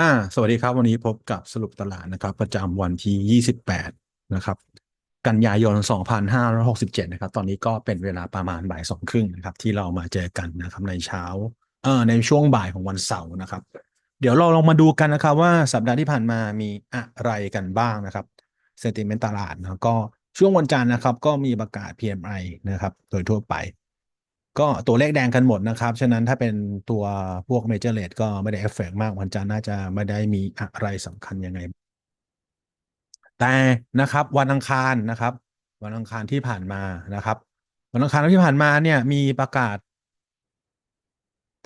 อ่า สวัสดีครับ วันนี้พบกับสรุปตลาดนะครับ ประจำวันที่ 28 นะครับ กันยายน 2567 นะครับ ตอนนี้ก็เป็นเวลาประมาณบ่ายสองครึ่งนะครับ ที่เรามาเจอกันนะครับในเช้าเอ่อในช่วงบ่ายของวันเสาร์นะครับ เดี๋ยวเราลองมาดูกันนะครับ ว่าสัปดาห์ที่ผ่านมามีอะไรกันบ้างนะครับเซนติเมนต์ตลาดนะก็ช่วงวันจันทร์นะครับ ก็มีประกาศ PMI นะครับ โดยทั่วไป ก็ตัวเลขแดงกันหมดนะครับ ฉะนั้นถ้าเป็นตัวพวก Major Rate ก็ไม่ได้เอฟเฟกมากวันจันทร์น่าจะไม่ได้มีอะไรสำคัญยังไง แต่นะครับวันอังคารนะครับ วันอังคารที่ผ่านมานะครับ วันอังคารที่ผ่านมาเนี่ยมีประกาศ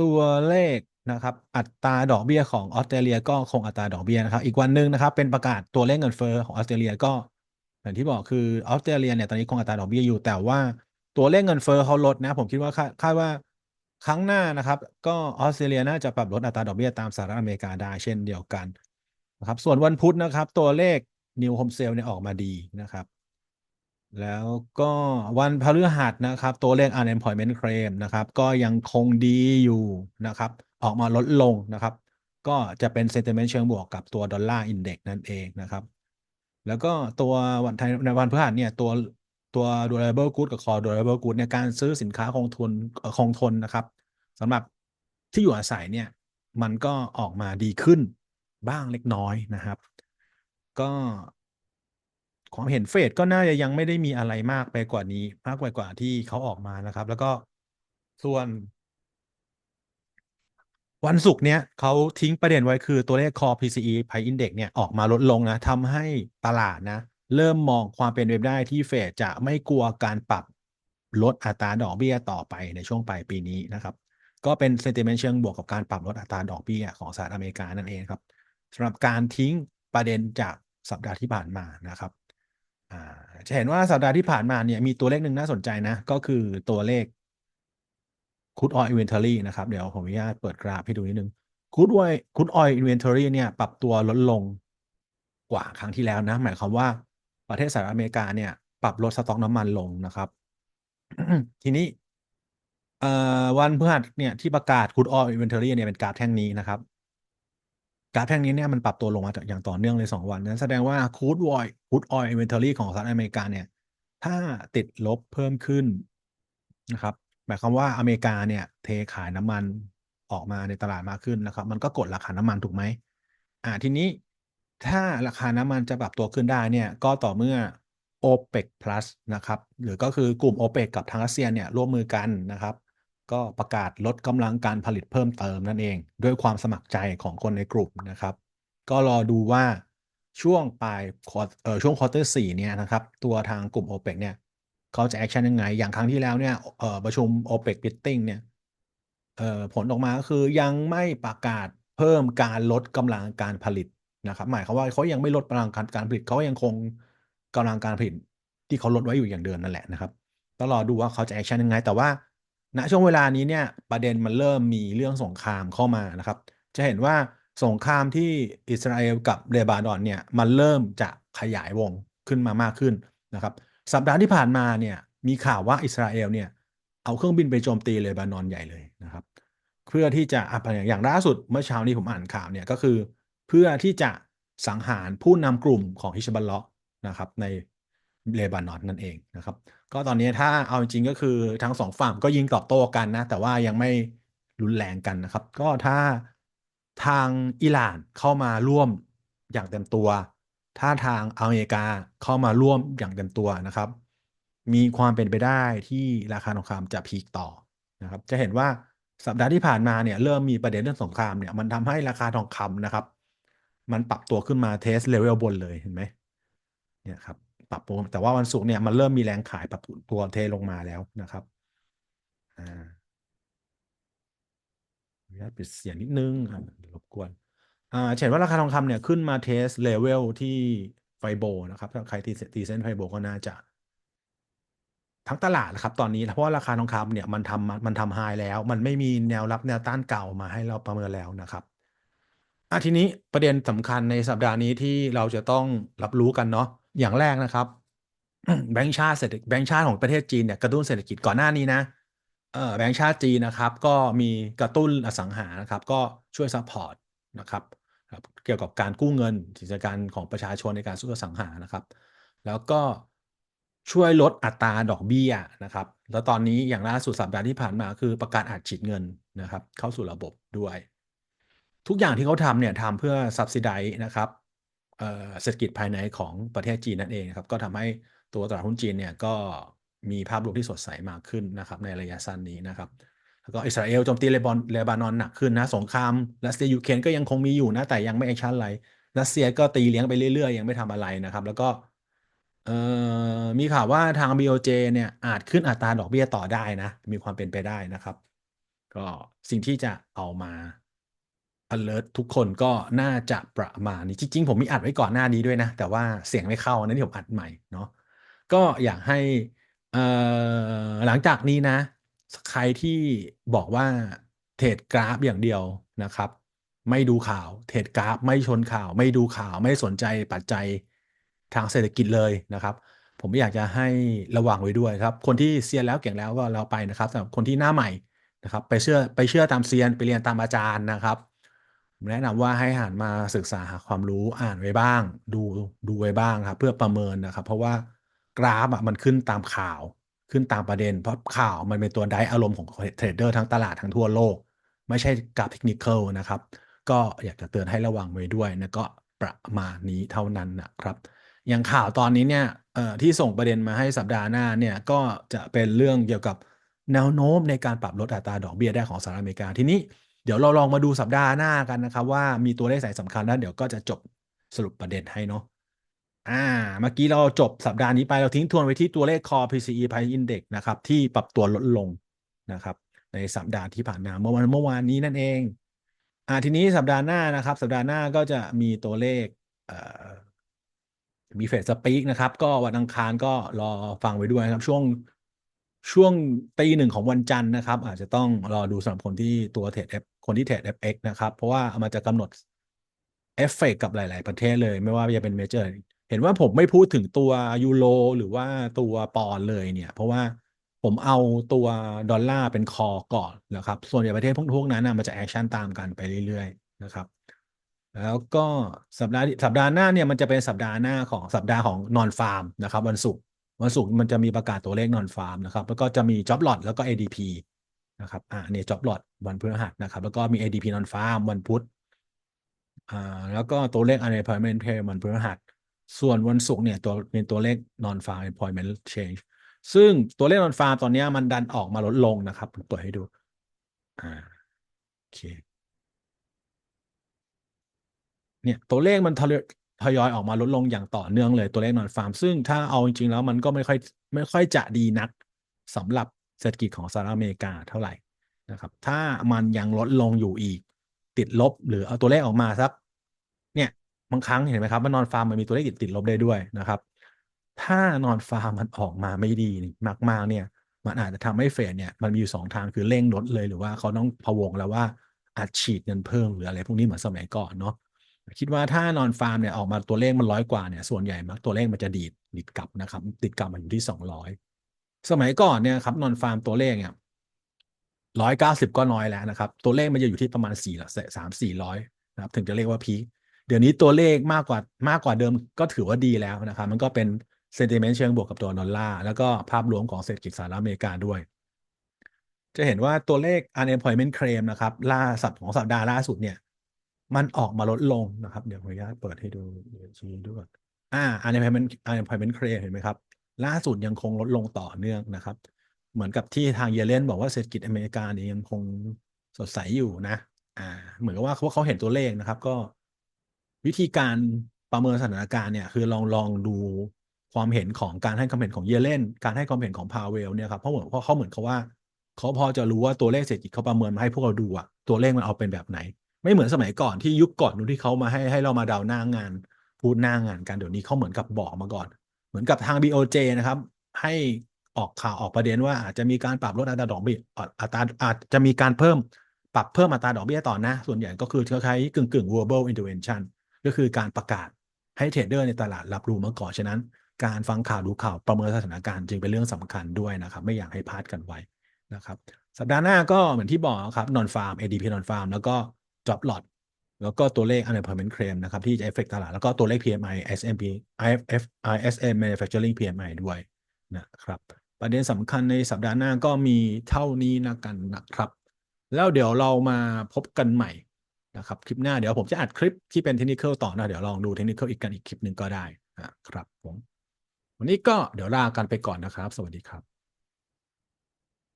ตัวเลขนะครับ อัตราดอกเบี้ยของออสเตรเลียก็คงอัตราดอกเบี้ยนะครับ อีกวันหนึ่งนะครับ เป็นประกาศตัวเลขเงินเฟ้อของออสเตรเลียก็อย่างที่บอกคือออสเตรเลียเนี่ยตอนนี้คงอัตราดอกเบี้ยอยู่แต่ว่า ตัวเลขเงินเฟ้อเขาลดนะ ผมคิดว่าคาดว่าครั้งหน้านะครับ ก็ออสเตรเลียน่าจะปรับลดอัตราดอกเบี้ยตามสหรัฐอเมริกาได้เช่นเดียวกันนะครับ ส่วนวันพุธนะครับ ตัวเลข New Home Sale เนี่ยออกมาดีนะครับ แล้วก็วันพฤหัสนะครับ ตัวเลข unemployment claim นะครับ ก็ยังคงดีอยู่นะครับ ออกมาลดลงนะครับ ก็จะเป็น sentiment เชิงบวกกับตัวดอลลาร์อินเด็กนั่นเองนะครับ แล้วก็ตัววันในวันพฤหัสเนี่ยตัว ตัว durable good กับ core durable good เนี่ยการซื้อสินค้าคงทนคงทนนะครับสำหรับที่อยู่อาศัยเนี่ยมันก็ออกมาดีขึ้นบ้างเล็กน้อยนะครับ ก็ความเห็นเฟดก็น่าจะยังไม่ได้มีอะไรมากไปกว่านี้ มากไปกว่าที่เขาออกมานะครับ แล้วก็ส่วน วันศุกร์เนี้ยเขาทิ้งประเด็นไว้คือตัวเลข Core PCE Price Index เนี่ยออกมาลดลงนะทำให้ตลาดนะ เริ่มมองความเป็นไปได้ที่เฟดจะไม่กลัวการปรับลดอัตราดอกเบี้ยต่อไปในช่วงปลายปีนี้นะครับ ก็เป็น sentiment เชิงบวกกับการปรับลดอัตราดอกเบี้ยของสหรัฐอเมริกานั่นเองครับสำหรับการทิ้งประเด็นจากสัปดาห์ที่ผ่านมานะครับจะเห็นว่าสัปดาห์ที่ผ่านมาเนี่ยมีตัวเลขหนึ่งน่าสนใจนะ ก็คือตัวเลข crude oil inventory นะครับ เดี๋ยวผมอนุญาตเปิดกราฟให้ดูนิดนึง crude oil crude oil inventory เนี่ยปรับตัวลดลงกว่าครั้งที่แล้วนะ หมายความว่า ประเทศสหรัฐอเมริกาเนี่ย ปรับลดสต็อกน้ำมันลงนะครับ ทีนี้วันพฤหัสเนี่ยที่ประกาศ crude oil inventory เนี่ยเป็นกราฟแท่งนี้นะครับ กราฟแท่งนี้เนี่ยมันปรับตัวลงมาอย่างต่อเนื่องเลย 2 วันนั้นแสดงว่า crude oil crude oil inventory ของสหรัฐอเมริกาเนี่ย ถ้าติดลบเพิ่มขึ้นนะครับหมายความว่าอเมริกาเนี่ย เทขายน้ำมันออกมาในตลาดมากขึ้นนะครับ มันก็กดราคาน้ำมันถูกไหมอ่าทีนี้ ถ้าราคาน้ำมันจะปรับตัวขึ้นได้เนี่ยก็ต่อเมื่อ OPEC plus นะครับ หรือก็คือกลุ่ม OPEC กับทางรัสเซียเนี่ยร่วมมือกันนะครับ ก็ประกาศลดกำลังการผลิตเพิ่มเติมนั่นเอง ด้วยความสมัครใจของคนในกลุ่มนะครับ ก็รอดูว่าช่วงปลายเอ่อช่วงควอเตอร์สี่เนี่ยนะครับ ตัวทางกลุ่ม OPEC เนี่ยเขาจะแอคชั่นยังไง อย่างครั้งที่แล้วเนี่ยเอ่อประชุม OPEC meeting เนี่ยเอ่อผลออกมาก็คือยังไม่ประกาศเพิ่มการลดกำลังการผลิต นะครับหมายความว่าเขายังไม่ลดกำลังการผลิตเขายังคงกำลังการผลิตที่เขาลดไว้อยู่อย่างเดิมนั่นแหละนะครับต้องรอดูว่าเขาจะแอคชั่นยังไง แต่ว่าณช่วงเวลานี้เนี่ยประเด็นมันเริ่มมีเรื่องสงครามเข้ามานะครับ จะเห็นว่าสงครามที่อิสราเอลกับเลบานอนเนี่ยมันเริ่มจะขยายวงขึ้นมามากขึ้นนะครับ สัปดาห์ที่ผ่านมาเนี่ยมีข่าวว่าอิสราเอลเนี่ยเอาเครื่องบินไปโจมตีเลบานอนใหญ่เลยนะครับ เพื่อที่จะอย่างล่าสุดเมื่อเช้านี้ผมอ่านข่าวเนี่ยก็คือเพื่อที่จะสังหารผู้นำกลุ่มของฮิชบัลเลาะนะครับในเลบานอนนั่นเองนะครับ ก็ตอนนี้ถ้าเอาจริงก็คือทั้งสองฝั่งก็ยิงตอบโต้กันนะ แต่ว่ายังไม่รุนแรงกันนะครับ ก็ถ้าทางอิหร่านเข้ามาร่วมอย่างเต็มตัว ถ้าทางอเมริกาเข้ามาร่วมอย่างเต็มตัวนะครับ มีความเป็นไปได้ที่ราคาทองคำจะพีคต่อนะครับ จะเห็นว่าสัปดาห์ที่ผ่านมาเนี่ยเริ่มมีประเด็นเรื่องสงครามเนี่ยมันทำให้ราคาทองคำนะครับ มันปรับตัวขึ้นมาเทสเลเวลบนเลยเห็นไหมเนี่ยครับปรับตัวแต่ว่าวันศุกร์เนี่ยมันเริ่มมีแรงขายปรับตัวเทลงมาแล้วนะครับอ่าอนุญาตปิดเสียงนิดนึงรบกวนอ่าเห็นว่าราคาทองคำเนี่ยขึ้นมาเทสเลเวลที่ไฟโบนะครับถ้าใครตีตีเส้นไฟโบก็น่าจะทั้งตลาดนะครับตอนนี้เพราะว่าราคาทองคำเนี่ยมันทำมันทำไฮแล้ว มันไม่มีแนวรับแนวต้านเก่ามาให้เราประเมินแล้วนะครับ อะทีนี้ประเด็นสำคัญในสัปดาห์นี้ที่เราจะต้องรับรู้กันเนาะอย่างแรกนะครับแบงก์ชาติเศรษฐแบงก์ชาติของประเทศจีนเนี่ยกระตุ้นเศรษฐกิจก่อนหน้านี้นะเออแบงก์ชาติจีนนะครับ ก็มีกระตุ้นอสังหานะครับ ก็ช่วยซัพพอร์ตนะครับครับเกี่ยวกับการกู้เงินกิจการของประชาชนในการซื้ออสังหานะครับ แล้วก็ช่วยลดอัตราดอกเบี้ยนะครับ แล้วตอนนี้อย่างล่าสุดสัปดาห์ที่ผ่านมาคือประกาศอัดฉีดเงินนะครับ เข้าสู่ระบบด้วย ทุกอย่างที่เขาทำเนี่ยทำเพื่อ subsidize นะครับเศรษฐกิจภายในของประเทศจีนนั่นเองครับ ก็ทำให้ตัวตลาดหุ้นจีนเนี่ยก็มีภาพรวมที่สดใสมากขึ้นนะครับ ในระยะสั้นนี้นะครับแล้วก็อิสราเอลโจมตีเลบานเลบานอนหนักขึ้นนะสงครามรัสเซียยูเครนก็ยังคงมีอยู่นะแต่ยังไม่แอคชั่นอะไรรัสเซียก็ตีเลี้ยงไปเรื่อยๆ ยังไม่ทำอะไรนะครับ แล้วก็มีข่าวว่าทาง BOJ เนี่ยอาจขึ้นอัตราดอกเบี้ยต่อได้นะ มีความเป็นไปได้นะครับ ก็สิ่งที่จะเอามา alert ทุกคนก็น่าจะประมาณนี้ จริง ๆ ผมมีอัดไว้ก่อนหน้านี้ด้วยนะ แต่ว่าเสียงไม่เข้านั่นที่ผมอัดใหม่เนาะก็อยากให้หลังจากนี้นะ ใครที่บอกว่าเทรดกราฟอย่างเดียวนะครับ ไม่ดูข่าวเทรดกราฟไม่ชนข่าว ไม่ดูข่าวไม่สนใจปัจจัยทางเศรษฐกิจเลยนะครับ ผมอยากจะให้ระวังไว้ด้วยครับ คนที่เซียนแล้วเก่งแล้วก็เราไปนะครับสำหรับคนที่หน้าใหม่นะครับ ไปเชื่อไปเชื่อตามเซียนไปเรียนตามอาจารย์นะครับ แนะนำว่าให้หันมาศึกษาหาความรู้อ่านไว้บ้าง ดูดูไว้บ้างครับเพื่อประเมินนะครับ เพราะว่ากราฟอะมันขึ้นตามข่าวขึ้นตามประเด็น เพราะข่าวมันเป็นตัวไดอารมณ์ของเทรดเดอร์ทั้งตลาดทั้งทั่วโลก ไม่ใช่กราฟเทคนิคนะครับ ก็อยากจะเตือนให้ระวังไว้ด้วยนะก็ประมาณนี้เท่านั้นนะครับอย่างข่าวตอนนี้เนี่ยที่ส่งประเด็นมาให้สัปดาห์หน้าเนี่ยก็จะเป็นเรื่องเกี่ยวกับแนวโน้มในการปรับลดอัตราดอกเบี้ยได้ของสหรัฐอเมริกาทีนี้ เดี๋ยวเราลองมาดูสัปดาห์หน้ากันนะครับ ว่ามีตัวเลขสายสำคัญแล้วเดี๋ยวก็จะจบสรุปประเด็นให้เนาะอ่า เมื่อกี้เราจบสัปดาห์นี้ไปเราทิ้งทวนไว้ที่ตัวเลข Core PCE Price Index นะครับ ที่ปรับตัวลดลงนะครับ ในสัปดาห์ที่ผ่านมาเมื่อวันเมื่อวานนี้นั่นเองอ่าทีนี้สัปดาห์หน้านะครับ สัปดาห์หน้าก็จะมีตัวเลขเอ่อมีเฟดสปีกนะครับ ก็วันอังคารก็รอฟังไว้ด้วยครับ ช่วง ช่วงตีหนึ่งของวันจันทร์นะครับ อาจจะต้องรอดูสำหรับคนที่ตัวเทรดเอฟคนที่เทรด FX นะครับ เพราะว่ามันจะกำหนดเอฟเฟกกับหลาย ๆ ประเทศเลย ไม่ว่าจะเป็นเมเจอร์เห็นว่าผมไม่พูดถึงตัวยูโรหรือว่าตัวปอนเลยเนี่ย เพราะว่าผมเอาตัวดอลลาร์เป็นคอก่อนนะครับ ส่วนใหญ่ประเทศพวกนั้นนะมันจะแอคชั่นตามกันไปเรื่อย ๆ นะครับ แล้วก็สัปดาห์สัปดาห์หน้าเนี่ยมันจะเป็นสัปดาห์หน้าของสัปดาห์ของนอนฟาร์มนะครับ วันศุกร์ วันศุกร์มันจะมีประกาศตัวเลขนอนฟาร์มนะครับ แล้วก็จะมีจ็อบหลอตแล้วก็ ADP นะครับอ่าเนี่ยจ็อบหลอตวันพฤหัสนะครับ แล้วก็มี ADP นอนฟาร์มวันพุธอ่าแล้วก็ตัวเลข unemployment pay วันพฤหัสส่วนวันศุกร์เนี่ยตัวเป็นตัวเลข non farm employment change ซึ่งตัวเลข non farm ตอนนี้มันดันออกมาลดลงนะครับผมเปิดให้ดูอ่าโอเคเนี่ยตัวเลขมันทะล ทยอยออกมาลดลงอย่างต่อเนื่องเลยตัวเลขนอนฟาร์ม ซึ่งถ้าเอาจริงๆแล้วมันก็ไม่ค่อยไม่ค่อยจะดีนักสำหรับเศรษฐกิจของสหรัฐอเมริกาเท่าไหร่นะครับถ้ามันยังลดลงอยู่อีกติดลบ หรือเอาตัวเลขออกมาสักเนี่ยบางครั้งเห็นไหมครับว่านอนฟาร์มมันมีตัวเลขติดติดลบได้ด้วยนะครับ ถ้านอนฟาร์มมันออกมาไม่ดีมากๆเนี่ยมันอาจจะทำให้เฟดเนี่ยมันมีอยู่สองทางคือเร่งลดเลยหรือว่าเขาต้องพะวงแล้วว่าอาจฉีดเงินเพิ่มหรืออะไรพวกนี้เหมือนสมัยก่อนเนาะ คิดว่าถ้านอนฟาร์มเนี่ยออกมาตัวเลขมันร้อยกว่าเนี่ยส่วนใหญ่มักตัวเลขมันจะดีดดีดกลับนะครับติดกลับมาอยู่ที่สองร้อยสมัยก่อนเนี่ยครับนอนฟาร์มตัวเลขเนี่ยร้อยเก้าสิบก็น้อยแล้วนะครับ ตัวเลขมันจะอยู่ที่ประมาณสี่สามสี่ร้อยนะครับถึงจะเรียกว่าพีคเดี๋ยวนี้ตัวเลขมากกว่ามากกว่าเดิมก็ถือว่าดีแล้วนะครับ มันก็เป็นเซนติเมนต์เชิงบวกกับตัวดอลลาร์แล้วก็ภาพรวมของเศรษฐกิจสหรัฐอเมริกาด้วย จะเห็นว่าตัวเลข unemployment claim นะครับ ล่าสัปของสัปดาห์ล่าสุดเนี่ย มันออกมาลดลงนะครับ เดี๋ยวขออนุญาตเปิดให้ดูเดี๋ยวชี้ด้วยอ่า unemployment unemployment claim เห็นไหมครับ ล่าสุดยังคงลดลงต่อเนื่องนะครับ เหมือนกับที่ทางเยเลนบอกว่าเศรษฐกิจอเมริกาเนี่ยยังคงสดใสอยู่นะ อ่า เหมือนกับว่าเขาเขาเห็นตัวเลขนะครับ ก็วิธีการประเมินสถานการณ์เนี่ย คือลองลองดูความเห็นของการให้ความเห็นของเยเลนการให้ความเห็นของพาเวลเนี่ยครับเพราะเหมือนเพราะเขาเหมือนเขาว่าเขาพอจะรู้ว่าตัวเลขเศรษฐกิจเขาประเมินมาให้พวกเราดูอะตัวเลขมันเอาเป็นแบบไหน ไม่เหมือนสมัยก่อนที่ยุคก่อนนู้นที่เขามาให้ให้เรามาเดาหน้างาน พูดหน้างานกันเดี๋ยวนี้เขาเหมือนกับบอกมาก่อน เหมือนกับทาง BOJ นะครับ ให้ออกข่าวออกประเด็นว่าอาจจะมีการปรับลดอัตราดอกเบี้ยอัตราอาจจะมีการเพิ่มปรับเพิ่มอัตราดอกเบี้ยต่อนะ ส่วนใหญ่ก็คือคล้ายๆกึ่งกึ่ง verbal intervention ก็คือการประกาศให้เทรดเดอร์ในตลาดรับรู้มาก่อนฉะนั้น การฟังข่าวดูข่าวประเมินสถานการณ์จึงเป็นเรื่องสำคัญด้วยนะครับ ไม่อยากให้พลาดกันไว้นะครับ สัปดาห์หน้าก็เหมือนที่บอกครับนอนฟาร์ม ADP นอนฟาร์มแล้วก็ job lot แล้วก็ตัวเลข unemployment claim นะครับที่จะ affect ตลาด แล้วก็ตัวเลข PMI SMP IFF ISM manufacturing PMI ด้วยนะครับ ประเด็นสำคัญในสัปดาห์หน้าก็มีเท่านี้นะกันนะครับ แล้วเดี๋ยวเรามาพบกันใหม่นะครับ คลิปหน้าเดี๋ยวผมจะอัดคลิปที่เป็นเทคนิคต่อนะ เดี๋ยวลองดูเทคนิคอีกกันอีกคลิปหนึ่งก็ได้นะครับผมวันนี้ก็เดี๋ยวลากันไปก่อนนะครับ สวัสดีครับ